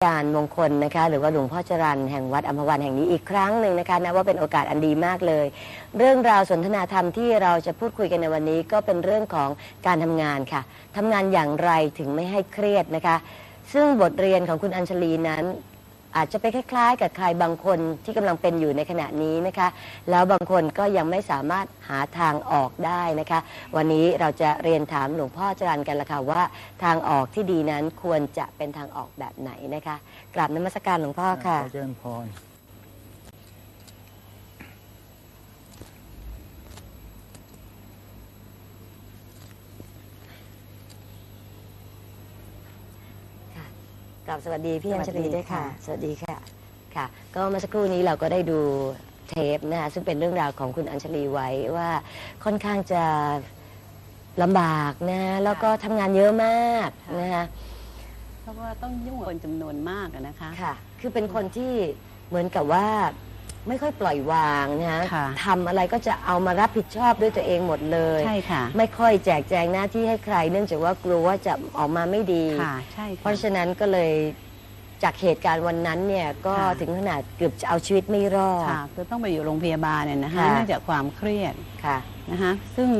การมงคลนะคะหรือว่าหลวงพ่อจรันแห่งวัดอัมพวันแห่งนี้อีกครั้งหนึ่งนะคะนะว่าเป็นโอกาสอันดีมากเลย เรื่องราวสนทนาธรรมที่เราจะพูดคุยกันในวันนี้ก็เป็นเรื่องของการทำงานค่ะทำงานอย่างไรถึงไม่ให้เครียดนะคะ ซึ่งบทเรียนของคุณอัญชลีนั้น อาจจะไปคล้ายๆ กับใครบางคนที่กำลังเป็นอยู่ในขณะนี้นะคะ แล้วบางคนก็ยังไม่สามารถหาทางออกได้นะคะ วันนี้เราจะเรียนถามหลวงพ่อจรันกันละค่ะว่าทางออกที่ดีนั้นควรจะเป็นทางออกแบบไหนนะคะกราบนมัสการหลวงพ่อค่ะ ขอเจริญพร กราบสวัสดีพี่สวัอัญสชดีลีด้วยค่ะค่ะ สวัสดีค่ะ ค่ะ ก็เมื่อสักครู่นี้เราก็ได้ดูเทปนะคะซึ่งเป็นเรื่องราวของคุณอัญชลีไว้ว่าค่อนข้างจะลำบากนะแล้วก็ทำงานเยอะมากนะคะเพราะว่าต้องยุ่งกับคนจำนวนมากอะนะคะ ค่ะ คือเป็นคนที่เหมือนกับว่า ไม่ค่อยปล่อยวางนะค่ะทำอะไรก็จะเอามารับผิดชอบด้วยตัวเองหมดเลย ใช่ค่ะไม่ค่อยแจกแจงหน้าที่ให้ใคร เนื่องจากว่ากลัวว่าจะออกมาไม่ดี ค่ะใช่เพค่ะ ราะฉะนั้นก็เลยจากเหตุการณ์วันนั้นเนี่ยก็ค่ะ ถึงขนาดเกือบจะเอาชีวิตไม่รอด ค่ะคือต้องไปอยู่โรงพยาบาลเนี่ยนะคะค่ะ เนื่องจากความเครียดค่ะ นะคะซึ่ง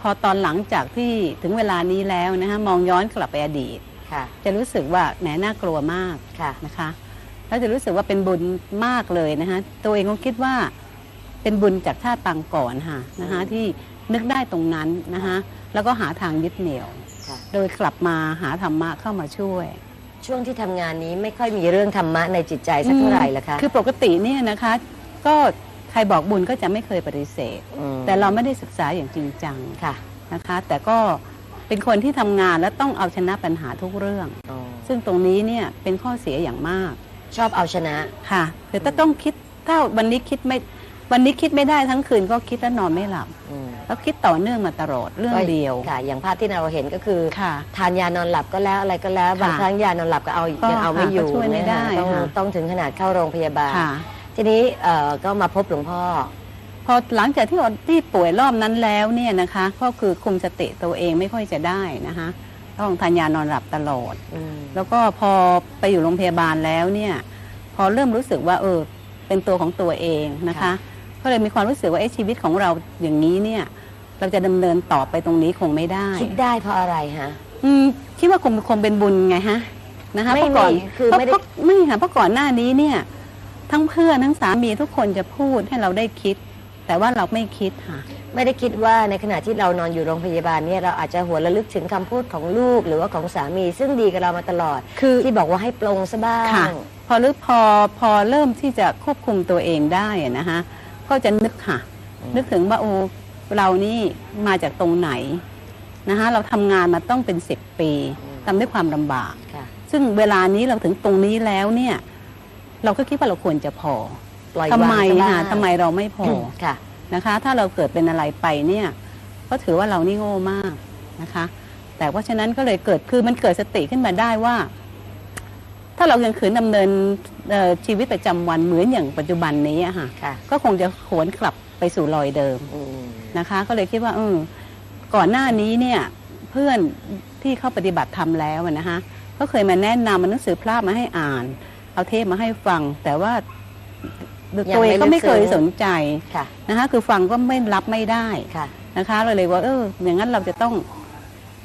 พอตอนหลังจากที่ถึงเวลานี้แล้วนะคะมองย้อนกลับไปอดีต ค่ะจะรู้สึกว่าแหมน่ากลัวมากค่ะ นะคะ แล้วจะรู้สึกว่าเป็นบุญมากเลยนะคะตัวเองก็คิดว่าเป็นบุญจากชาติปางก่อนค่ะนะคะที่นึกได้ตรงนั้นนะคะแล้วก็หาทางยึดเหนี่ยวค่ะโดยกลับมาหาธรรมะเข้ามาช่วย ช่วงที่ทำงานนี้ไม่ค่อยมีเรื่องธรรมะในจิตใจสักเท่าไหร่ละคะคือปกติเนี่ยนะคะ ก็ใครบอกบุญก็จะไม่เคยปฏิเสธมแต่เราไม่ได้ศึกษาอย่างจริงจังค่ะนะคะ แต่ก็เป็นคนที่ทำงานและต้องเอาชนะปัญหาทุกเรื่องอ๋อซึ่งตรงนี้เนี่ยเป็นข้อเสียอย่างมาก ชอบเอาชนะ ค่ะคือถ้าต้องคิดถ้าวันนี้คิดไม่วันนี้คิดไม่ได้ทั้งคืนก็คิดแล้วนอนไม่หลับอืมแล้วคิดต่อเนื่องมาตลอดเรื่องเดียว ค่ะ อย่างภาพที่เราเห็นก็คือ ค่ะ ทานยานอนหลับก็แล้วอะไรก็แล้วบางค่ะครั้งยานอนหลับก็เอาก็ยังเอาไม่อยู่ก็ช่วยไม่ได้นะคะต้องค่ะ ต้องถึงขนาดเข้าโรงพยาบาล ค่ะ ทีนี้เอ่อก็มาพบหลวงพ่อ พอหลังจากที่ที่ป่วยรอบนั้นแล้วเนี่ยนะคะ ก็คือคุมสติตัวเองไม่ค่อยจะได้นะคะ ต้องทานยานอนหลับตลอดอืมแล้วก็พอไปอยู่โรงพยาบาลแล้วเนี่ยพอเริ่มรู้สึกว่าเออเป็นตัวของตัวเองนะคะ ก็เลยมีความรู้สึกว่าเอ๊ะชีวิตของเราอย่างนี้เนี่ยเราจะดำเนินต่อไปตรงนี้คงไม่ได้ คิดได้เพราะอะไรฮะอืมคิดว่าคงคงเป็นบุญไงฮะนะคะไม่เพราะก่อนไม่คือเพราะไม่ได้เพราะไม่ค่ะเพราะก่อนหน้านี้เนี่ย ทั้งเพื่อนทั้งสามีทุกคนจะพูดให้เราได้คิด แต่ว่าเราไม่คิดค่ะ ไม่ได้คิดว่าในขณะที่เรานอนอยู่โรงพยาบาลเนี่ยเราอาจจะหัวระลึกถึงคำพูดของลูกหรือว่าของสามี ซึ่งดีกับเรามาตลอด คือ ที่บอกว่าให้ปลงซะบ้าค่ะง พอลึกพอพอเริ่มที่จะควบคุมตัวเองได้อะนะคะก็จะนึกค่ะอืมนึกถึงว่าโอ้เรานี่มาจากตรงไหนนะคะเราทำงานมาต้องเป็นสิบปีทำด้วยความลำบาก ค่ะ ซึ่งเวลานี้เราถึงตรงนี้แล้วเนี่ย เราก็คิดว่าเราควรจะพอปล่อยทำวางไมซะบ้างค่ะทำไมเราไม่พอ ค่ะ นะคะ ถ้าเราเกิดเป็นอะไรไปเนี่ยก็ถือว่าเรานี่โง่มากนะคะ แต่เพราะฉะนั้นก็เลยเกิดคือมันเกิดสติขึ้นมาได้ว่า ถ้าเรายังขืนดำเนินเอ่อชีวิตประจำวันเหมือนอย่างปัจจุบันนี้อะค่ะค่ะก็คงจะหวนกลับไปสู่รอยเดิมอืมนะคะ ก็เลยคิดว่าเออก่อนหน้านี้เนี่ยเพื่อนที่เข้าปฏิบัติธรรมแล้วอะนะคะก็เคยมาแนะนำมันหนังสือพระมาให้อ่าน เอาเทปมาให้ฟัง แต่ว่า ตัวเองก็ไม่เคยสนใจค่ะนะคะคือฟังก็ไม่รับไม่ได้ค่ะนะคะเราเลยว่าเอออย่างนั้นเราจะต้อง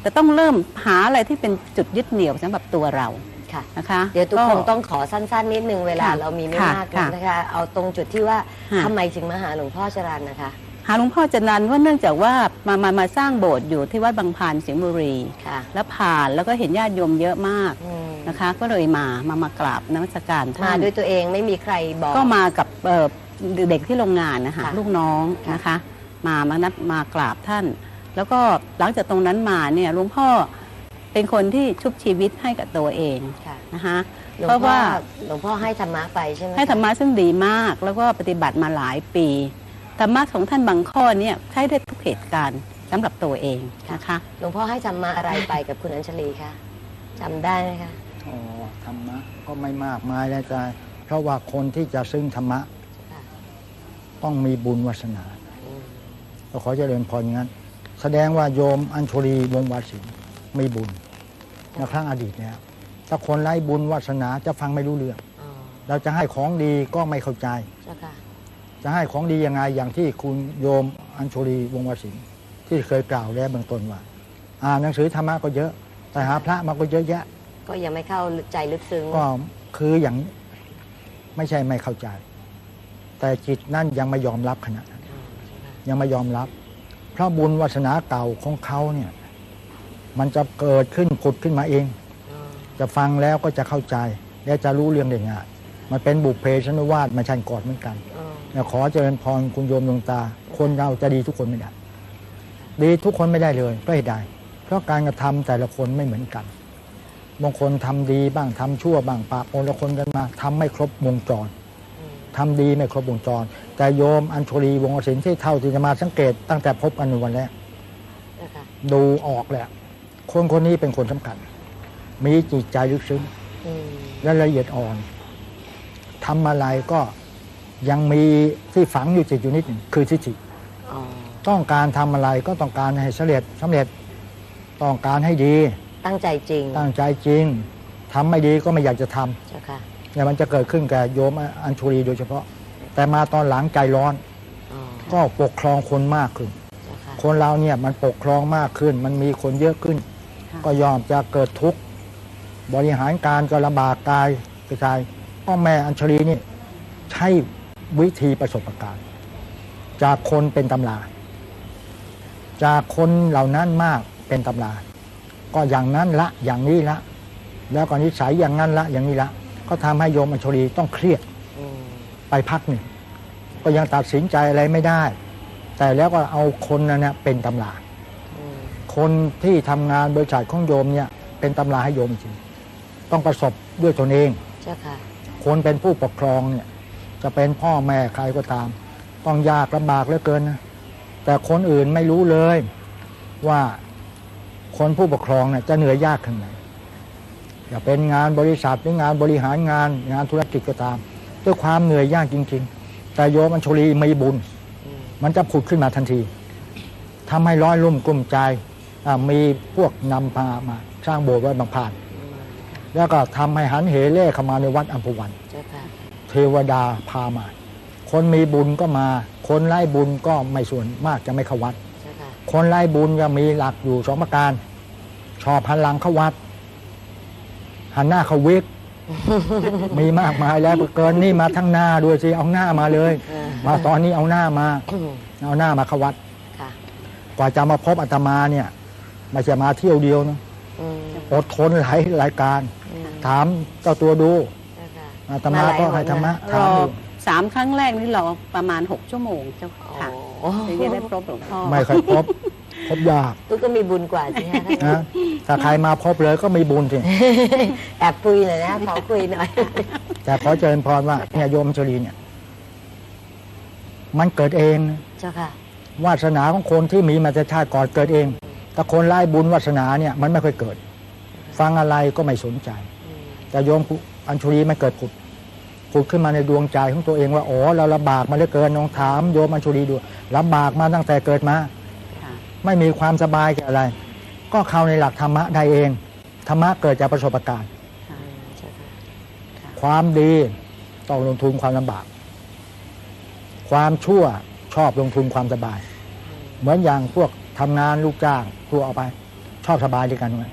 จะต้องเริ่มหาอะไรที่เป็นจุดยึดเหนี่ยวสำหรับตัวเราค่ะนะคะเดี๋ยวทุกก็คนต้องขอสั้นๆนิดนึงเวลาค่ะเรามีไม่ค่ะมากค่ะนะคะ เอาตรงจุดที่ว่าค่ะทำไมถึงมาหาหลวงพ่อจรันนะคะ หาหลวงพ่อจันนันว่าเนื่องจากว่ามามามาสร้างโบสถ์อยู่ที่วัดบางพานสิงห์บุรีค่ะแล้วผ่านแล้วก็เห็นญาติโยมเยอะมากอืม นะคะ ก็เลยมามามากราบนมัสการมาท่านด้วยตัวเองไม่มีใครบอก ก็มากับเอ่อเด็กที่โรงงานนะคะค่ะลูกน้องค่ะนะคะ มามานัดมากราบท่าน แล้วก็หลังจากตรงนั้นมาเนี่ยหลวงพ่อเป็นคนที่ชุบชีวิตให้กับตัวเองค่ะ นะคะ หลวงเพราะพ่อว่า หลวงพ่อให้ธรรมะไปใช่ไหมให้ธรรมะซึ่งดีมากแล้วก็ปฏิบัติมาหลายปีธรรมะของท่านบางข้อเนี่ยใช้ได้ทุกเหตุการณ์สำหรับตัวเองนะคะ หลวงพ่อให้ธรรมะอะไรไปกับคุณอัญชลีคะจำได้ไหมคะ อ๋อธรรมะก็ไม่มากมายแล้วจ้ะเพราะว่าคนที่จะซึ่งธรรมะค่ะต้องมีบุญวาสนาอืมเราขอเจริญพรอย่างนั้น แสดงว่าโยมอัญชุรีวงศ์วาสินมีบุญในครั้งอดีตเนี่ยถ้าคนไร้บุญวาสนาจะฟังไม่รู้เรื่องอ๋อเราจะให้ของดีก็ไม่เข้าใจเจ้าค่ะจะให้ของดียังไงอย่างที่คุณโยมอัญชุรีวงศ์วสินทร์ที่เคยกล่าวแล้วเบื้องต้นว่า อ่านหนังสือธรรมะก็เยอะ แต่หาพระมาก็เยอะแยะ ก็ยังไม่เข้าใจลึกซึ้งก็คืออย่างไม่ใช่ไม่เข้าใจ แต่จิตนั่นยังไม่ยอมรับขณะนั้นอ๋อเจ้าค่ะยังไม่ยอมรับ เพราะบุญวาสนาเก่าของเขาเนี่ย มันจะเกิดขึ้นผุดขึ้นมาเอง จะฟังแล้วก็จะเข้าใจ และจะรู้เรื่องได้ง่ายมันเป็นบุพเพชนวาสมาชันกอดเหมือนกันขอเจริญพรคุณโยมดวงตา คนเราจะดีทุกคนไม่ได้ ดีทุกคนไม่ได้เลยก็ให้ได้เพราะการกระทำแต่ละคนไม่เหมือนกัน บางคนทำดีบ้างทำชั่วบ้างปะปนละคนกันมาทำไม่ครบวงจรอืมทำดีไม่ครบวงจร แต่โยมอัญชลีวงศ์ศิลป์ที่เท่าที่จะมาสังเกต ตั้งแต่พบกันในวันแรกเจ้าค่ะดูออกแหละ คนคนนี้เป็นคนสำคัญ มีจิตใจลึกซึ้งอืมและละเอียดอ่อนทำอะไรก็ยังมีที่ฝังอยู่จิตอยู่นิดหนึ่งคือทิฏฐิอ๋อต้องการทำอะไรก็ต้องการให้สำเร็จสำเร็จต้องการให้ดี ตั้งใจจริงตั้งใจจริงทำไม่ดีก็ไม่อยากจะทำเจ้าค่ะเนี่ยมันจะเกิดขึ้นกับโยมอัญชุรีโดยเฉพาะ แต่มาตอนหลังใจร้อน อ๋อก็ปกครองคนมากขึ้น เจ้าค่ะคนเราเนี่ยมันปกครองมากขึ้น มันมีคนเยอะขึ้น ค่ะ ก็ยอมจะเกิดทุกข์บริหารการก็ลำบากกายกระจายพ่อแม่อัญชลีนี่ ใช้วิธีประสบการณ์ จากคนเป็นตำรา จากคนเหล่านั้นมากเป็นตำรา ก็อย่างนั้นละอย่างนี้ละ แล้วก็นิสัยอย่างนั้นละ อย่างนี้ละ ก็ทำให้โยมอัญชลีต้องเครียดอืมไปพักหนึ่งก็ยังตัดสินใจอะไรไม่ได้ แต่แล้วก็เอาคนนั้นนะเป็นตำราอืมคนที่ทำงานบริษัทของโยมเนี่ย เป็นตำราให้โยมจริงต้องประสบด้วยตนเองเจ้าค่ะคนเป็นผู้ปกครองเนี่ย จะเป็นพ่อแม่ใครก็ตาม ต้องยากลำบากเหลือเกินนะแต่คนอื่นไม่รู้เลยว่า คนผู้ปกครองเนี่ยจะเหนื่อยยากขนาดไหนอย่าเป็นงานบริษัทหรืองานบริหารงานงานธุรกิจก็ตาม ด้วยความเหนื่อยยากจริง ๆ แต่โยมอัญชลีมีบุญอืมมันจะผุดขึ้นมาทันทีทำให้ร้อยรุ่มกลุ่มใจอ่ามีพวกนำพามา สร้างโบสถ์ไว้บางผ่านอืมแล้วก็ทำให้หันเหเล่เข้ามาในวัดอัมพวันเจ้าค่ะเทวดาพามา คนมีบุญก็มา คนไร้บุญก็ไม่ส่วนมากจะไม่เข้าวัดเจ้าค่ะคนไร้บุญจะมีหลักอยู่สองประการ ชอบหันหลังเข้าวัด หันหน้าเข้าวิก มีมากมายแล้วเกินนี่มาทั้งหน้าด้วยสิเอาหน้ามาเลยเออมาตอนนี้เอาหน้ามาอืมเอาหน้ามาเข้าวัดค่ะกว่าจะมาพบอาตมาเนี่ยไม่ใช่มาเที่ยวเดียวนะอืมอดทนหลายรายการอืมถามเจ้าตัวดูเจ้าค่ะอาตมาก็ให้ธรรมะรถามอดูสามครั้งแรกนี่รอประมาณหกชั่วโมงเจ้าค่ะโอ้ถึงจะได้พบหลวงพ่อไม่เคยพบ พบยากตุ๊กก็มีบุญกว่าสิฮะนะถ้าใครมาพบเลยก็มีบุญสิแอบคุยหน่อยนะขอคุยหน่อย แต่ขอเจริญพรว่าเนี่ยโยมชลีเนี่ย มันเกิดเองนะเจ้าค่ะวาสนาของคนที่มีมาแต่ชาติก่อนเกิดเอง แต่คนไร้บุญวาสนาเนี่ย มันไม่ค่อยเกิด ฟังอะไรก็ไม่สนใจอืมแต่โยมอัญชุลีมันเกิดผุดผุดขึ้นมาในดวงใจของตัวเองว่า อ๋อ เราลำบากมาเหลือเกินน้องถามโยมอัญชุลีดูลำบากมาตั้งแต่เกิดมาค่ะ ไม่มีความสบายกับอะไร ก็เข้าในหลักธรรมะได้เอง ธรรมะเกิดจากประสบการณ์ค่ะอืมเจ้าค่ะความดีต้องลงทุนความลำบาก ความชั่วชอบลงทุนความสบาย เหมือนอย่างพวกทำงานลูกจ้างทั่วเอาไป ชอบสบายด้วยกันไหม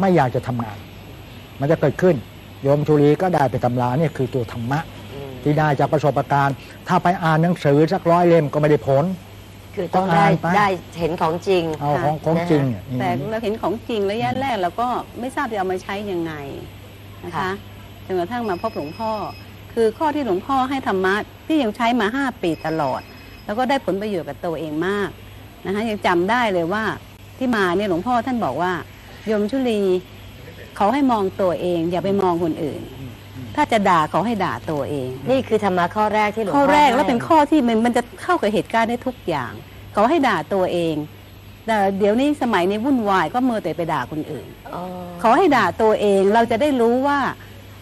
ไม่อยากจะทำงาน มันจะเกิดขึ้น โยมชุลีก็ได้เป็นตำราเนี่ยคือตัวธรรมะอืมที่ได้จากประสบการณ์ ถ้าไปอ่านหนังสือสักร้อยเล่มก็ไม่ได้ผล คือต้องต้องได้อ่านไป ได้เห็นของจริง เอาของของจริงเนี่ยแต่เราเห็นของจริงระยะแรกเราก็ไม่ทราบจะเอามาใช้ยังไงนะคะค่ะ จนกระทั่งมาพบหลวงพ่อ คือข้อที่หลวงพ่อให้ธรรมะที่ยังใช้มาห้าปีตลอด แล้วก็ได้ผลประโยชน์กับตัวเองมากนะคะยังจำได้เลยว่าที่มาเนี่ยหลวงพ่อท่านบอกว่าโยมชุลีเขาให้มองตัวเอง อย่าไปมองคนอื่น ถ้าจะด่าเขาให้ด่าตัวเอง นี่คือธรรมะข้อแรกที่หลวงข้อแรกให้แล้วเป็นข้อที่มันมันจะเข้ากับเหตุการณ์ได้ทุกอย่างเขาให้ด่าตัวเองแต่เดี๋ยวนี้สมัยนี้วุ่นวายก็เมื่อแต่ไปด่าคนอื่นอ๋อเขาให้ด่าตัวเองเราจะได้รู้ว่า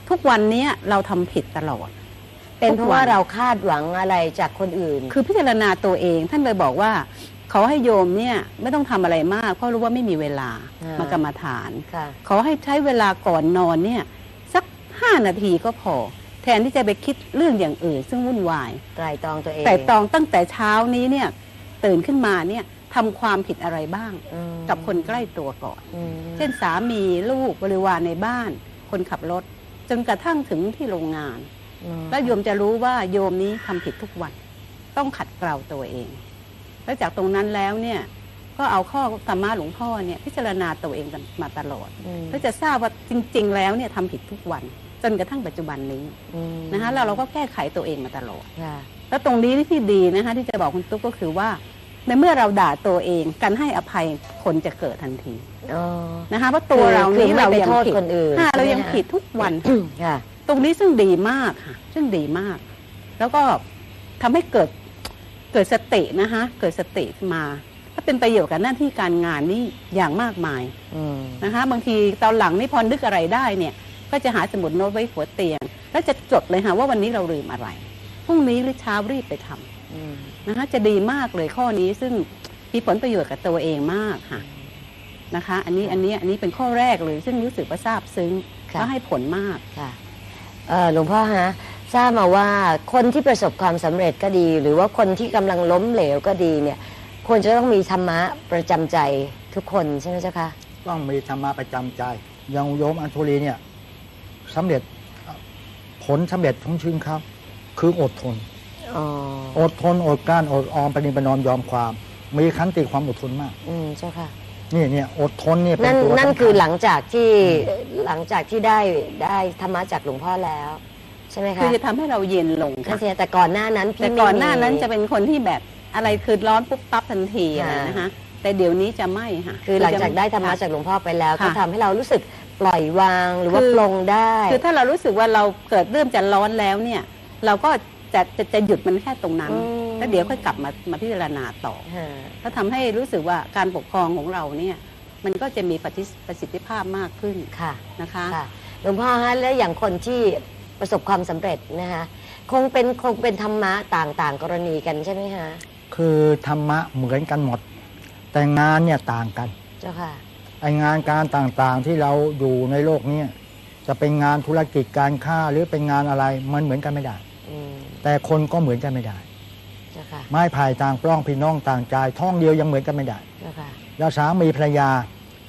ทุกวันนี้เราทำผิดตลอด เป็นเพราะว่าเราคาดหวังอะไรจากคนอื่น คือพิจารณาตัวเองท่านเลยบอกว่าเขาให้โยมเนี่ยไม่ต้องทำอะไรมาก เพราะรู้ว่าไม่มีเวลาอ่ามมากรรมฐานค่ะเขาให้ใช้เวลาก่อนนอนเนี่ย ห้านาทีก็พอ แทนที่จะไปคิดเรื่องอย่างอื่น ซึ่งวุ่นวาย ไตรตรองตัวเองแต่ตองตั้งแต่เช้านี้เนี่ยตื่นขึ้นมาเนี่ยทำความผิดอะไรบ้าง อืมกับคนใกล้ตัวก่อน อืมเช่นสามีลูกบริวารในบ้าน คนขับรถ จนกระทั่งถึงที่โรงงาน อืมแล้วโยมจะรู้ว่าโยมนี้ทำผิดทุกวัน ต้องขัดเกลาตัวเอง แล้วจากตรงนั้นแล้วเนี่ยก็เอาข้อธรรมะหลวงพ่อเนี่ยพิจารณาตัวเองกันมาตลอดอืมเพื่อจะทราบว่าจริง ๆ แล้วเนี่ยทำผิดทุกวัน จนกระทั่งปัจจุบันนี้อืมนะคะแล้วเราก็แก้ไขตัวเองมาตลอดค่ะแล้วตรงนี้ที่ดีนะคะที่จะบอกคุณตุ๊กก็คือว่า ในเมื่อเราด่าตัวเองการให้อภัยคนจะเกิดทันทีอ๋อนะคะเพราะตัวเราคือนี้ไม่เราไปยังโทษผิดคนอื่นค่ะเราใช่ไหมยังคะผิดทุกวันค่ะตรงนี้ซึ่งดีมากค่ะ ซึ่งดีมาก แล้วก็ทำให้เกิดเกิดสตินะคะเกิดสติมาถ้าเป็นประโยชน์กับหน้าที่การงานนี่อย่างมากมายอืมนะคะ บางทีตอนหลังนี่พอนึกอะไรได้เนี่ย ก็จะหาสมุดโน้ตไว้หัวเตียง แล้วจะจดเลยค่ะว่าวันนี้เราลืมอะไรพรุ่งนี้หรือเช้ารีบไปทำอืมนะคะจะดีมากเลยข้อนี้ซึ่งมีผลประโยชน์กับตัวเองมากค่ะนะคะ อันนี้อันนี้อันนี้เป็นข้อแรกเลย ซึ่งรู้สึกว่าซาบซึ้งค่ะก็ให้ผลมากค่ะเอ่อหลวงพ่อฮะทราบมาว่าคนที่ประสบความสำเร็จก็ดี หรือว่าคนที่กำลังล้มเหลวก็ดีเนี่ย ควรจะต้องมีธรรมะประจำใจทุกคนใช่ไหมเจ้าคะต้องมีธรรมะประจำใจอย่างโยมอัญชุลีเนี่ย สำเร็จผลสำเร็จของชีวิตครับ คืออดทนอ๋ออดทนอดกลั้นอดออมปฏิบัตินอมยอมความ มีขันติความอดทนมาก อืมเจ้าค่ะนี่เนี่ยอดทนเนี่ยเป็นั่นนตัวนั่นสำญคือหลังจากที่หลังจากที่ได้ได้ธรรมะจากหลวงพ่อแล้วใช่ไหมคะคือจะทำให้เราเย็นลงนั่ค่ะนสิแต่ก่อนหน้านั้นพี่แต่ไม่ก่อนหน้ามีนั้นจะเป็นคนที่แบบอะไรคือร้อนปุ๊บปั๊บทันทีอะไรค่ะนะคะแต่เดี๋ยวนี้จะไม่ค่ะคือหลังจากได้ธรรมะค่จากหลวงพ่อไปแล้ว ก็ค่ะทำให้เรารู้สึก ปล่อยวาง หรือว่าคือปลงได้ คือถ้าเรารู้สึกว่าเราเกิดเริ่มจะร้อนแล้วเนี่ย เราก็จะจะจะหยุดมันแค่ตรงนั้นอืมแล้วเดี๋ยวค่อยกลับมามาพิจารณาต่อฮะก็ทำให้รู้สึกว่าการปกครองของเราเนี่ยมันก็จะมีประสิทธิประสิทธิภาพมากขึ้นค่ะนะคะค่ะหลวงพ่อฮะแล้วอย่างคนที่ประสบความสำเร็จนะคะคงเป็นคงเป็นธรรมะต่างต่างกรณีกันใช่ไหมฮะคือธรรมะเหมือนกันหมด แต่งานเนี่ยต่างกันเจ้าค่ะ ไองานการต่างๆที่เราอยู่ในโลกเนี้จะเป็นงานธุรกิจการค้าหรือเป็นงานอะไรมันเหมือนกันไม่ได้อืมแต่คนก็เหมือนกันไม่ได้เจ้าค่ะไม้พายต่างปล้องพี่น้องต่างใจท้องเดียวยังเหมือนกันไม่ได้เจ้าค่ะแล้วสามีภรรยา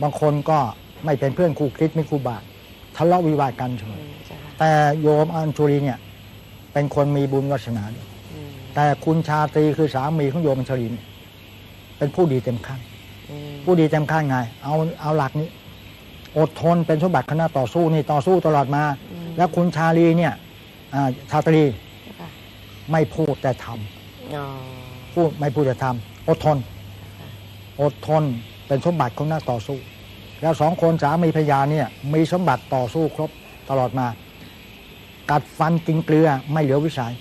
บางคนก็ไม่เป็นเพื่อนคู่คริสไม่คู่บาททะเลาะวิวาทกันเฉอืยมเจ้าค่ะแต่โยมอัญชุลีเนี่ย เป็นคนมีบุญวาสนาด้วยอืมแต่คุณชาตรีคือสามีของโยมอัญชุลีเนี่ยเป็นผู้ดีเต็มขั้นอืม ผู้ดีเต็มขั้นไง เอาเอาหลักนี้ อดทนเป็นสมบัติคณะต่อสู้นี่ต่อสู้ตลอดมาอืมแล้วคุณชาลีเนี่ยอ่าชาตรีเจ้าค่ะไม่พูดแต่ทำอ๋อพูดไม่พูดแต่ทำอดทน อดทนเป็นสมบัติของนักต่อสู้ แล้วสองคนสามีภรรยาเนี่ย มีสมบัติต่อสู้ครบตลอดมา กัดฟันกินเกลือไม่เหลือวิสัย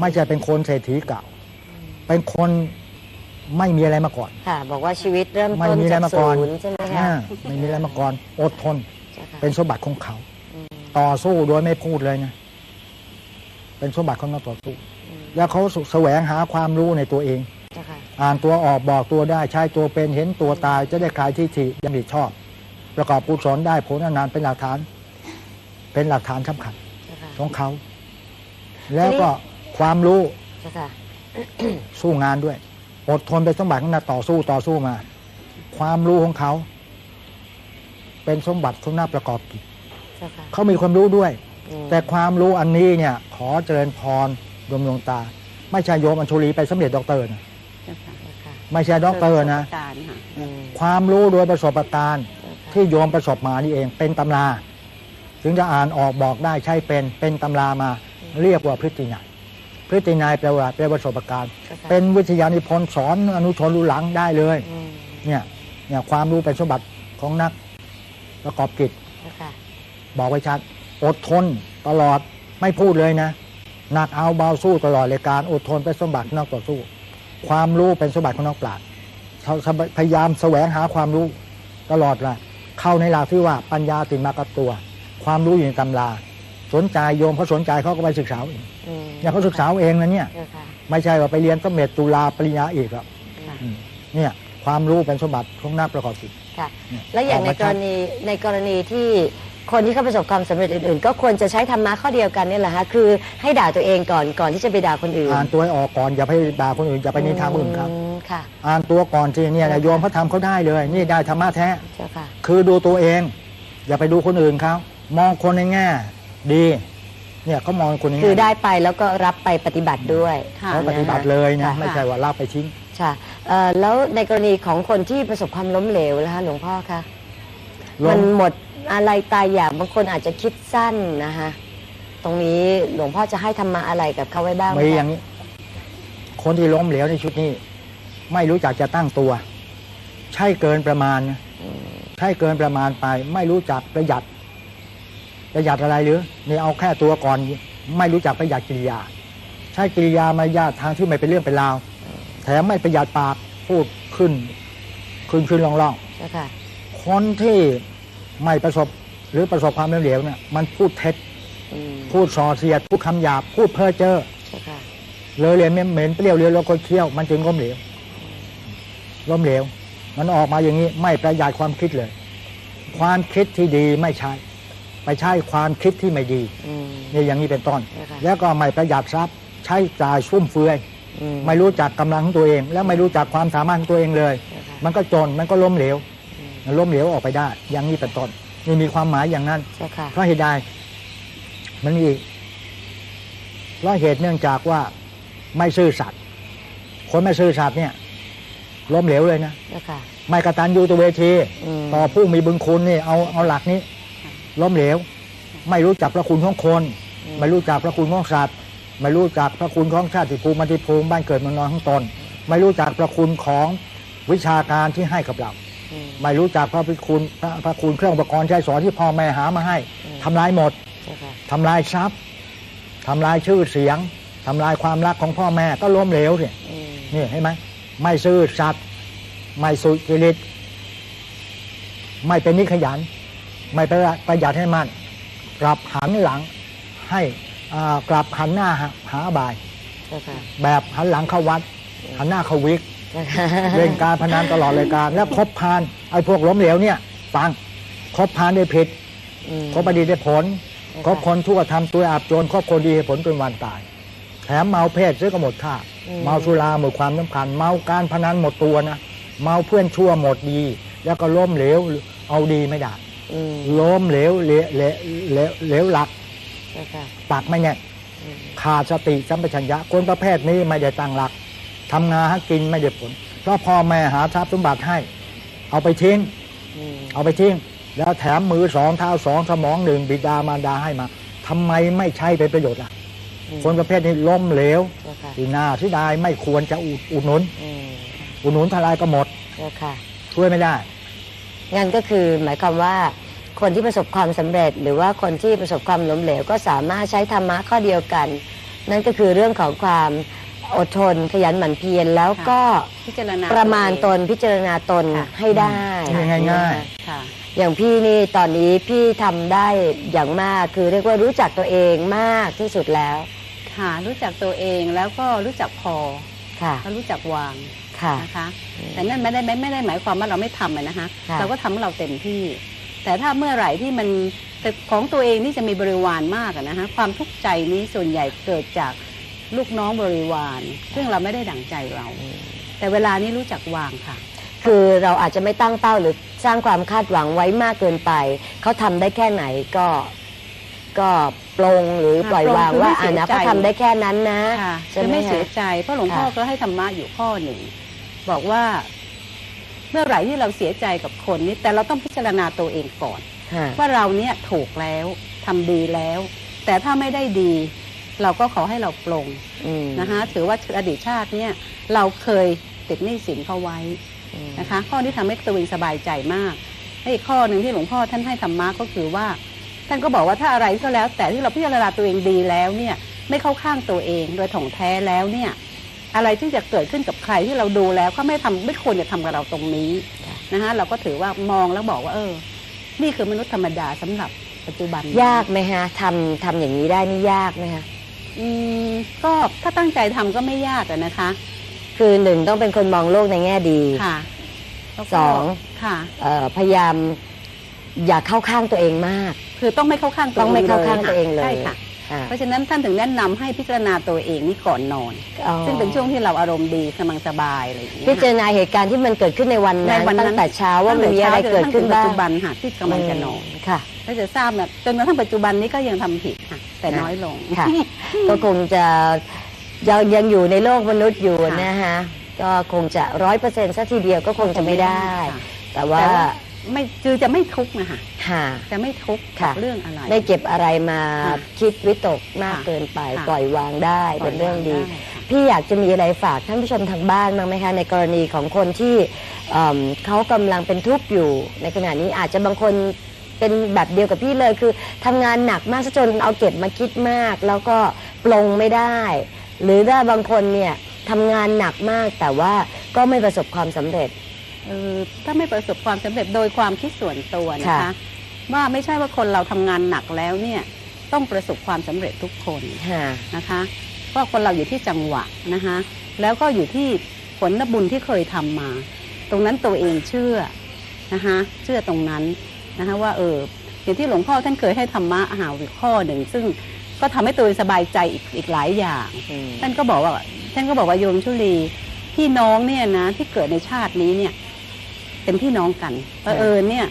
ไม่ใช่เป็นคนเศรษฐีเก่า เป็นคน ไม่มีอะไรมาก่อน ค่ะ บอกว่าชีวิตเริ่มไม่ต้นมีอะไรจากมาก่ศูอนนย์ใช่ไหมคะอ่าไม่มีอะไรมาก่อน อดทน เจ้าค่ะเป็นสมบัติของเขา อืมต่อสู้โดยไม่พูดเลยนะ เป็นสมบัติของนักต่อสู้ อืมแล้วเขาแสวงหาความรู้ในตัวเอง เจ้าค่ะอ่านตัวออกบอกตัวได้ใช้ตัวเป็นเห็นตัวตายจะได้คลายที่ถิยังดีชอบ ประกอบกุศลได้ผลอนานๆเป็นหลักฐาน เป็นหลักฐานสำคัญเจ้าค่ะ ของเขา แล้วก็ความรู้เจ้าค่ะสู้งานด้วย อดทนเป็นสมบัติของนักต่อสู้ต่อสู้มา ความรู้ของเขา เป็นสมบัติของนักประกอบกิจเจ้าค่ะเขามีความรู้ด้วยอืมแต่ความรู้อันนี้เนี่ย ขอเจริญพรโยมดวงตา ไม่ใช่โยมอัญชุลีไปสำเร็จด็อกเตอร์นะเจ้าค่ะเจ้าค่ะไม่ใช่ด็อกเตอร์นะปสบการณ์ค่ะอืมความรู้โดยประสบการณ์เจ้าค่ะที่โยมประสบมานี่เอง เป็นตำรา ถึงจะอ่านออกบอกได้ใช่เป็นเป็นตำรามา เรียกว่าพฤตินัยพ ฤตินัยแปลว่าแปลว่าประสบการณ์เจ้าค่ะเป็นวิทยานิพนธ์สอนอนุชนรู้หลังได้เลยอืมเนี่ยเนี่ยความรู้เป็นสมบัติของนักประกอบกิจเจ้าค่ะบอกไว้ชัด อดทนตลอดไม่พูดเลยนะหนักเอาเบาสู้ตลอดเลยการอดทนเป็นสมบัติของนักต่อสู้ ความรู้เป็นสมบัติของนักปราชญ์เขาพยายามแสวงหาความรู้ตลอดละเข้าในหลักที่ว่าปัญญาติดมากับตัว ความรู้อยู่ในตำรา สนใจโยมเขาสนใจเขาก็ไปศึกษาเองอืมเนี่ยเขาศึกษาเองนะเนี่ยเจ้าค่ะไม่ใช่ว่าไปเรียนสมเด็จตุลาปริญญาเอกหรอกค่ะอืมเนี่ยความรู้เป็นสมบัติของนักประกอบกิจค่ะเนี่ยและอย่างในมกรณีในกรณีที่คนที่เขาประสบความสำเร็จอื่นๆ ก็ควรจะใช้ธรรมะข้อเดียวกันนี่แหละฮะคือให้ด่าตัวเองก่อนก่อนที่จะไปด่าคนอื่น อ่านตัวให้ออกก่อนอย่าไปด่าคนอื่นอย่าไปนินทาคนอื่นครับอืมค่ะ อ่านตัวก่อนสิเนี่ยโยมพระธรรมเขาได้เลย นี่ได้ธรรมะแท้เจ้าค่ะคือดูตัวเอง อย่าไปดูคนอื่นเขามองคนในแง่ ดีเนี่ยเขามองคนในแง่คือได้ไปแล้วก็รับไปปฏิบัติด้วยค่ะเขาปฏิบัติเลยนะค่ไม่ใช่ว่ารับไปทิ้งค่ะเอ่อแล้วในกรณีของคนที่ประสบความล้มเหลวนะคะหลวงพ่อคะล้มมันหมดอะไรตายอยากบางคนอาจจะคิดสั้นนะคะตรงนี้หลวงพ่อจะให้ธรรมะอะไรกับเขาไว้บ้างไหมีคะอย่างนี้ คนที่ล้มเหลวในชุดนี้ ไม่รู้จักจะตั้งตัว ใช่เกินประมาณนะอืมใช่เกินประมาณไป ไม่รู้จักประหยัด ประหยัดอะไรหรือนี่เอาแค่ตัวก่อนไม่รู้จักประหยัดกิริยา ใช้กิริยามารยาททางที่ไม่เป็นเรื่องเป็นราวแถมไม่ประหยัดปากพูดขึ้นขึ้นขึ้นลองลองเจ้าค่ะคนที่ไม่ประสบหรือประสบความล้มเหลวเนี่ยมันพูดเท็จอืมพูดส่อเสียดพูดคำหยาบพูดเพ้อเจ้อเจ้าค่ะเลยเหลวเหม็นๆเปรี้ยวเลี้ยวแล้วก็เคี้ยว มันจึงล้มเหลวล้มเหลว มันออกมาอย่างนี้ไม่ประหยัดความคิดเลย ความคิดที่ดีไม่ใช่ ไปใช้ความคิดที่ไม่ดีอืมนี่อย่างนี้เป็นต้นเจ้าค่ะแล้วก็ไม่ประหยัดทรัพย์ ใช้จ่ายฟุ่มเฟือยอืมไม่รู้จักกำลังของตัวเอง และไม่รู้จักความสามารถของตัวเองเลยเจ้าค่ะมันก็จนมันก็ล้มเหลวอืมมันล้มเหลวออกไปได้ อย่างนี้เป็นต้นนี่มีความหมายอย่างนั้นเจ้าค่ะเพราะเหตุใดมันมีอีกเพราะเหตุเนื่องจากว่าไม่ซื่อสัตย์คนไม่ซื่อสัตย์เนี่ยล้มเหลวเลยนะเจ้าค่ะไม่กตัญญูตัวเวทีอืมต่อผู้มีบุญคุณนี่เอาเอาหลักนี้ ล้มเหลว ไม่รู้จักพระคุณของคน ไม่รู้จักพระคุณของสัตว์ไม่รู้จักพระคุณของชาติภูมิมันติภูมิบ้านเกิดเมืองนอนของตน ไม่รู้จักพระคุณของวิชาการที่ให้กับเราอืมไม่รู้จักพระคุณพระพระคุณเครื่องอุปกรณ์ใช้สอนที่พ่อแม่หามาให้อืมทำลายหมดเจ้าค่ะทำลายทรัพย์ทำลายชื่อเสียงทำลายความรักของพ่อแม่ก็ล้มเหลวสิอืมนี่เห็นไหมไม่ซื่อสัตย์ไม่สุจริต ไม่เป็นนิขยัน ไม่ประหยัดประหยัดให้มันกลับหันหลังให้อ่ากลับหันหน้าหาหาอบายเจ้าค่ะแบบหันหลังเข้าวัด หันหน้าเข้าวิกเจ้าค่ะเล่นการพนันตลอดรายการ แล้วคบพานไอ้พวกล้มเหลวเนี่ย ฟังคบพานได้ผิดอืมคบอดีได้ผลเจ้าคบคนทั่วทำตัวอาบโจรคบคนดีให้ผลเป็นวันตาย แถมเมาเพศซื้อก็หมดค่าเมาสุราหมดความสำคัญ เมาการพนันหมดตัวนะเมาเพื่อนชั่วหมดดี แล้วก็ล้มเหลวเอาดีไม่ได้อืม ล้มเหลวเหลวเหลวเหลวเหลวหลักเจ้าค่ะปากไม่แน่นอืมขาดสติสัมปชัญญะคนประเภทนี้ไม่ได้ตั้งหลักทำงานหากินไม่ได้ผล เพราะพ่อแม่หาทรัพย์สมบัติให้ เอาไปทิ้งอืมเอาไปทิ้ง แล้วแถมมือสองเท้าสองสมองหนึ่งบิดามารดาให้มาทำไมไม่ใช้เป็นประโยชน์ล่ะอืมคนประเภทนี้ล้มเหลวเจ้าค่ะที่น่าที่ดายไม่ควรจะอุดอุดหนุนอืมอุดหนุนทลายก็หมดเจ้าค่ะช่วยไม่ได้งั้นก็คือหมายความว่า คนที่ประสบความสำเร็จ หรือว่าคนที่ประสบความล้มเหลวก็สามารถใช้ธรรมะข้อเดียวกัน นั่นก็คือเรื่องของความอดทนขยันหมั่นเพียรแล้วก็พิจารณาประมาณตวนพิจารณาตนค่ะให้ได้ง่ายๆนะคะค่ะอย่างพี่นี่ตอนนี้พี่ทำได้อย่างมากคือเรียกว่ารู้จักตัวเองมากที่สุดแล้วค่ะรู้จักตัวเองแล้วก็รู้จักพอค่ะแล้วรู้จักวางค่ะนะคะแต่นั่นไม่ได้ไม่ไม่ได้หมายความว่าเราไม่ทำอะนะคะค่ะเราก็ทำของเราเต็มที่ แต่ถ้าเมื่อไหร่ที่มันแต่ของตัวเองนี่จะมีบริวารมากอะนะคะความทุกข์ใจนี้ส่วนใหญ่เกิดจากลูกน้องบริวาร ซึ่งเราไม่ได้ดั่งใจเรา แต่เวลานี้รู้จักวางค่ะ คือเราอาจจะไม่ตั้งเป้าหรือสร้างความคาดหวังไว้มากเกินไป เขาทำได้แค่ไหนก็ก็ปลงหรือค่ะปล่อยวางปลงคือว่าไม่อ่าเสียนะใจเขาทำได้แค่นั้นนะค่ะใช่จะไหมไม่คะเสียใจเพราะหลวงพ่อค่ะก็ให้ธรรมะอยู่ข้อหนึ่งบอกว่า เมื่อไหร่ที่เราเสียใจกับคนนี้แต่เราต้องพิจารณาตัวเองก่อนค่ะว่าเราเนี่ยถูกแล้วทำดีแล้ว แต่ถ้าไม่ได้ดี เราก็ขอให้เราปลงอืมนะคะถือว่าอดีตชาติเนี่ยเราเคยติดหนี้สินเขาไว้อืมนะคะ ข้อที่ทำให้ตัวเองสบายใจมากและอีกข้อหนึ่งที่หลวงพ่อท่านให้ธรรมะก็คือว่า ท่านก็บอกว่าถ้าอะไรก็แล้ว แต่ที่เราพิจารณาตัวเองดีแล้วเนี่ยไม่เข้าข้างตัวเองโดยถ่องแท้แล้วเนี่ย อะไรที่จะเกิดขึ้นกับใครที่เราดูแล้วก็ไม่ทำไม่ควรจะทำกับเราตรงนี้นะคะเราก็ถือว่ามองแล้วบอกว่า เออ นี่คือมนุษย์ธรรมดาสำหรับปัจจุบันยากไหมฮะทำทำอย่างนี้ได้นี่ยากไหมฮะอืมก็ถ้าตั้งใจทำก็ไม่ยากอะนะคะ คือหนึ่งต้องเป็นคนมองโลกในแง่ดีค่ะแล้วก็สองค่ะเอ่อพยายามอย่าเข้าข้างตัวเองมาก คือต้องไม่เข้าข้างตัวต้องไม่เข้าข้างลยตัวเองเลยใช่ค่ะค่ะ เพราะฉะนั้นท่านถึงแนะนำให้พิจารณาตัวเองนี่ก่อนนอนอ๋อซึ่งเป็นช่วงที่เราอารมณ์ดีกำลังสบายอะไรอย่างเงี้ยพิจารณาเหตุการณ์ที่มันเกิดขึ้นในวันในนั้นวันนั้นตั้งแต่เช้าว่ามันมีอะไรตั้งแต่เกิดช้าจขึ้นนกระทั่งถึงปัจบ้างจุบันค่ะที่กำลังจะนอนค่ะก็จะทราบแบบจนกระทั่งปัจจุบันนี้ก็ยังทำผิดค่ะ แต่น้อยลงค่ะ ก็คงจะยังยังอยู่ในโลกมนุษย์อยู่ค่ะนะฮะก็คงจะร้อยเปอร์เซ็นต์สัทีเดียวก็คงจะไม่ได้ค่ะแต่ว่าแต่ว่า ไม่คือจะไม่ทุกข์นะคะค่ะ จะไม่ทุกข์ค่ะกับเรื่องอะไร ไม่เก็บอะไรมาค่ะคิดวิตกมากค่ะเกินไป ค่ะ ปล่อยวางได้เป็นเรื่องดีได้ค่ะพี่อยากจะมีอะไรฝากท่านผู้ชมทางบ้านบ้างไหมคะในกรณีของคนที่เอิ่มเขากำลังเป็นทุกข์อยู่ ในขณะนี้อาจจะบางคนเป็นแบบเดียวกับพี่เลยคือทำงานหนักมากซะจนเอาเก็บมาคิดมาก แล้วก็ปลงไม่ได้ หรือถ้าบางคนเนี่ยทำงานหนักมากแต่ว่าก็ไม่ประสบความสำเร็จเออ ถ้าไม่ประสบความสำเร็จโดยความคิดส่วนตัวนะค่ะคะว่าไม่ใช่ว่าคนเราทำงานหนักแล้วเนี่ยต้องประสบความสำเร็จทุกคนค่ะนะคะเพราะคนเราอยู่ที่จังหวะนะคะแล้วก็อยู่ที่ผลบุญที่เคยทำมา ตรงนั้นตัวเองเชื่อนะคะเชื่อตรงนั้นนะคะว่าเอออย่างที่หลวงพ่อท่านเคยให้ธรรมะอาหาวิข้อหนึ่ง ซึ่งก็ทำให้ตัวเองสบายใจอีกอีกหลายอย่างท่านก็บอกว่าท่านก็บอกว่าโยมชุลีพี่น้องเนี่ยนะที่เกิดในชาตินี้เนี่ย เป็นพี่น้องกันเผอิญเนี่ย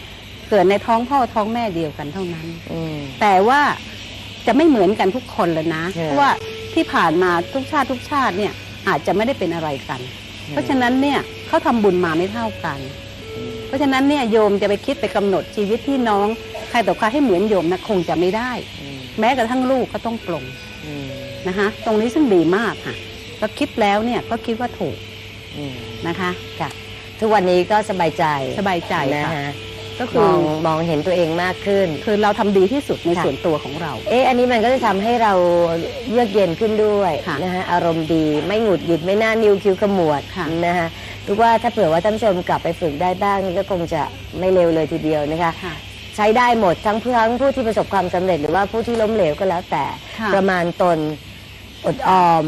เกิดในท้องพ่อท้องแม่เดียวกันเท่านั้น อืม แต่ว่าจะไม่เหมือนกันทุกคนเลยนะใช่ เพราะว่าที่ผ่านมาทุกชาติทุกชาติเนี่ยอาจจะไม่ได้เป็นอะไรกัน เพราะฉะนั้นเนี่ยเขาทำบุญมาไม่เท่ากัน เพราะฉะนั้นเนี่ยโยมจะไปคิดไปกำหนดชีวิตพี่น้องใครต่อใครให้เหมือนโยมนะคงจะไม่ได้ อืมแม้กระทั่งลูกก็ต้องปลงอืมนะคะตรงนี้ซึ่งดีมากค่ะก็คิดแล้วเนี่ยก็คิดว่าถูกอืมนะคะค่ะ ทุกวันนี้ก็สบายใจสบายใจนะค่ะ ฮะก็มคือองมองเห็นตัวเองมากขึ้น คือเราทำดีที่สุดในค่ะ ส่วนตัวของเรา เอ๊ะอันนี้มันก็จะทำให้เราเยือกเย็นขึ้นด้วยค่ะนะฮะอารมณ์ดีไม่หงุดหงิดไม่น่านิ้วคิ้วขมวดค่ะ นะฮะทุกว่าถ้าเผื่อว่าท่านผู้ชมกลับไปฝึกได้บ้างนี่ก็คงจะไม่เร็วเลยทีเดียวนะคะ ค่ะ ใช้ได้หมดทั้งเพื่อนผู้ที่ประสบความสำเร็จหรือว่าผู้ที่ล้มเหลวก็แล้วแต่ ค่ะ ประมาณตนอดออม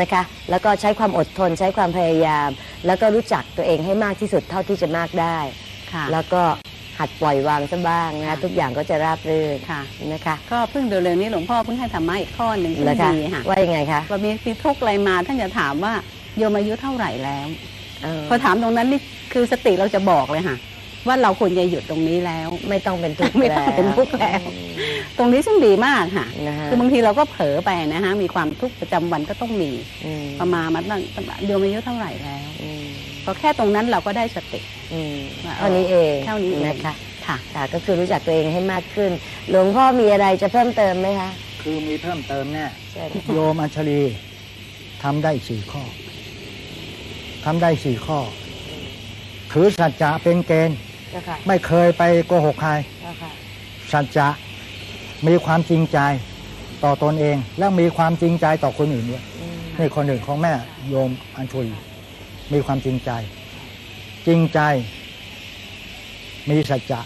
นะคะ แล้วก็ใช้ความอดทน ใช้ความพยายาม แล้วก็รู้จักตัวเองให้มากที่สุดเท่าที่จะมากได้ ค่ะ แล้วก็หัดปล่อยวางซะบ้างนะคะค่ะ ทุกอย่างก็จะราบรื่นค่ะ นะคะก็เพิ่งเร็วๆนี้หลวงพ่อเพิ่งให้ธรรมะอีกข้อหนึ่งซึ่งแล้วคะดีค่ะว่ายังไงคะว่ามีมีทุกข์อะไรมาท่านจะถามว่าโยมอายุเท่าไหร่แล้ว เออพอถามตรงนั้นนี่คือสติเราจะบอกเลยค่ะ ว่าเราควรจะหยุดตรงนี้แล้ว ไม่ต้องเป็นทุกข์ไม่ต้องเป็นทุกข์แล้ว ตรงนี้ซึ่งดีมากค่ะนะฮะคือบางทีเราก็เผลอไปนะคะมีความทุกข์ประจำวันก็ต้องมีอืมประมาณมาตั้งโยมอายุเท่าไหร่แล้วอืมก็แค่ตรงนั้นเราก็ได้สติอืมว่าเท่านี้เองเท่านี้เองนะคะค่ะค่ะก็คือรู้จักตัวเองให้มากขึ้น หลวงพ่อมีอะไรจะเพิ่มเติมไหมคะคือมีเพิ่มเติมแน่เชิญโยมอัญชลีทำได้สี่ข้อทำได้สี่ข้อ ถือสัจจะเป็นเกณฑ์เจ้าค่ะ ไม่เคยไปโกหกใครเจ้าค่ะสัจจะมีความจริงใจต่อตนเอง และมีความจริงใจต่อคนอื่นด้วยอืมนี่คนหนึ่งของแม่โยมอัญชุลีมีความจริงใจ จริงใจ มีสัจจะ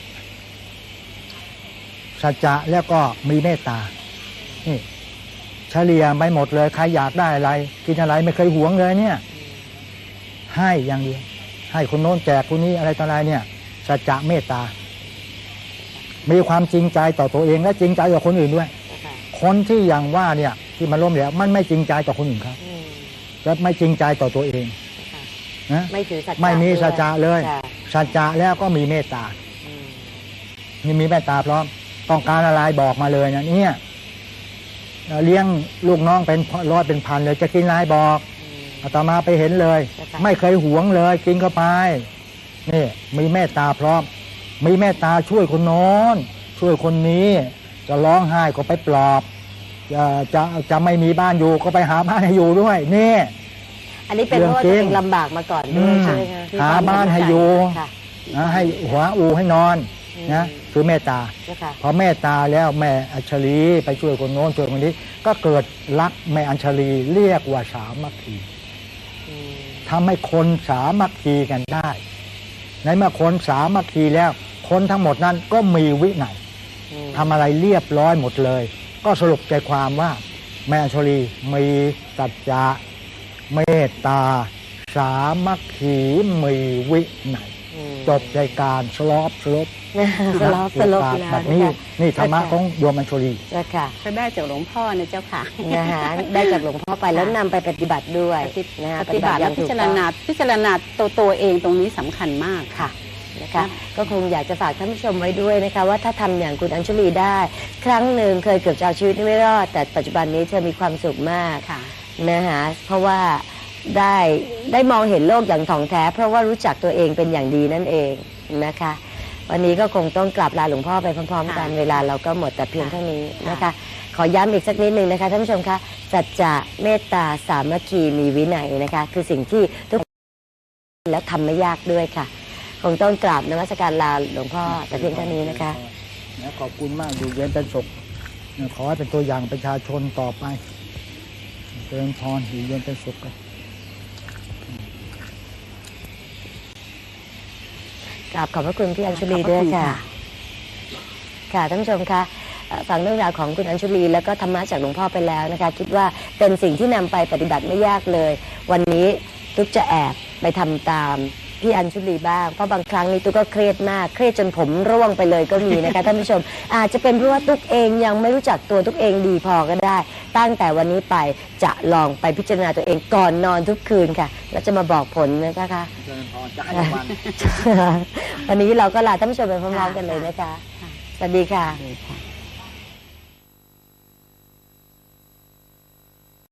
สัจจะแล้วก็มีเมตตา นี่เฉลี่ยไม่หมดเลย ใครอยากได้อะไร กินอะไรไม่เคยหวงเลยเนี่ย ให้อย่างเดียวให้คนโน้นแจกคนนี้อะไรต่ออะไรเนี่ย สัจจะเมตตา มีความจริงใจต่อตัวเองและจริงใจต่อคนอื่นด้วยเจ้าค่ะคนที่อย่างว่าเนี่ยที่มันล้มเหลวมันไม่จริงใจต่อคนอื่นครับอืมและไม่จริงใจต่อตัวเองเจ้าค่ะนะไม่ถือสัจจะไม่มีสัจจะเลยค่ะสัจจะแล้วก็มีเมตตาอืมนี่มีเมตตาพร้อม ต้องการอะไรบอกมาเลยนะเนี่ยเอ่อเลี้ยงลูกน้องเป็นร้อยเป็นพันเลยจะกินอะไรบอกอืมอาตมาไปเห็นเลยค่ะไม่เคยหวงเลย กินเข้าไป นี่มีเมตตาพร้อม มีเมตตาช่วยคนโน้นช่วยคนนี้จะร้องไห้ก็ไปปลอบจะจะจะไม่มีบ้านอยู่ก็ไปหาบ้านให้อยู่ด้วยนี่ อันนี้เป็นเพราะว่าเรื่ตัวองจริเองงลำบากมาก่อนด้วยอืมใช่ไหมคะหาบ้านให้อยู่ค่ะนะให้หัวอูให้นอนนะคือเมตตาเจ้าค่ะพอเมตตาแล้วแม่อัญชลีไปช่วยคนโน้นช่วยคนนี้ ก็เกิดรักแม่อัญชลีเรียกว่าสามัคคีอืมทำให้คนสามัคคีกันได้ ในเมื่อคนสามัคคีแล้ว คนทั้งหมดนั้นก็มีวินัยอืมทำอะไรเรียบร้อยหมดเลย ก็สรุปใจความว่า แม่อัญชลีมีสัจจะเมตตา สามัคคีมีวินัยอืม จบรายการสลอปสลบสลบสลบแล้วแบบนะนี้คะนี่ธรรมะของโยมอัญชลีเจ้าค่ะก็ได้จากหลวงพ่อนะเจ้าค่ะนะคะได้จากหลวงพ่อไปแล้วนำไปปฏิบัติด้วยนะคะปฏิบัติอแล้ย่าวงพิถูกจารต้องณาพิจารณาตัวตัวเองตรงนี้สำคัญมากค่ะนะคะก็คงอยากจะฝากท่านผู้ชมไว้ด้วยนะคะว่าถ้าทำอย่างคุณอัญชุลีได้ ครั้งหนึ่งเคยเกือบจะเอาชีวิตไม่รอด แต่ปัจจุบันนี้เธอมีความสุขมากค่ะนะคะเพราะว่า ได้ได้มองเห็นโลกอย่างถ่องแท้ เพราะว่ารู้จักตัวเองเป็นอย่างดีนั่นเองนะคะ วันนี้ก็คงต้องกลับลาหลวงพ่อไปพร้อม ๆ กันค่ะเวลาเราก็หมดแต่เพียงค่ะเท่านี้ค่ะนะคะ ขอย้ำอีกสักนิดหนึ่งนะคะท่านผู้ชมคะสัจจะเมตตาสามัคคีมีวินัยนะคะ คือสิ่งที่ทุกคนแล้วทำไม่ยากด้วยค่ะ คงต้องกราบนมัสการลาหลวงพ่อแต่เพียงเท่านี้นะคะ นะขอบคุณมากอยู่เย็นเป็นสุขขอให้เป็นตัวอย่างประชาชนต่อไปเจริญพรอยู่เย็นเป็นสุขกัน ราบขอบพระคุณพี่อัญชุลีด้วยค่ะ ค่ะท่านผู้ชมคะเอ่อฟังเรื่องราวของคุณอัญชุลีแล้วก็ธรรมะจากหลวงพ่อไปแล้วนะคะ คิดว่าเป็นสิ่งที่นำไปปฏิบัติไม่ยากเลย วันนี้ทุกจะแอบไปทำตาม พี่อัญชุลีบ้าง เพราะบางครั้งนี่ตุ๊กก็เครียดมาก เครียดจนผมร่วงไปเลยก็มีนะคะ ท่านผู้ชม อาจจะเป็นเพราะว่าตุ๊กเองยังไม่รู้จักตัวตุ๊กเองดีพอก็ได้ ตั้งแต่วันนี้ไปจะลองไปพิจารณาตัวเองก่อนนอนทุกคืนค่ะ แล้วจะมาบอกผลนะคะ เจริญพรจะให้รางวัลวันนี้เราก็ลาท่านผู้ชมไปพร้อมๆกันเลยนะคะค่ะสวัสดีค่ะ เลยค่ะ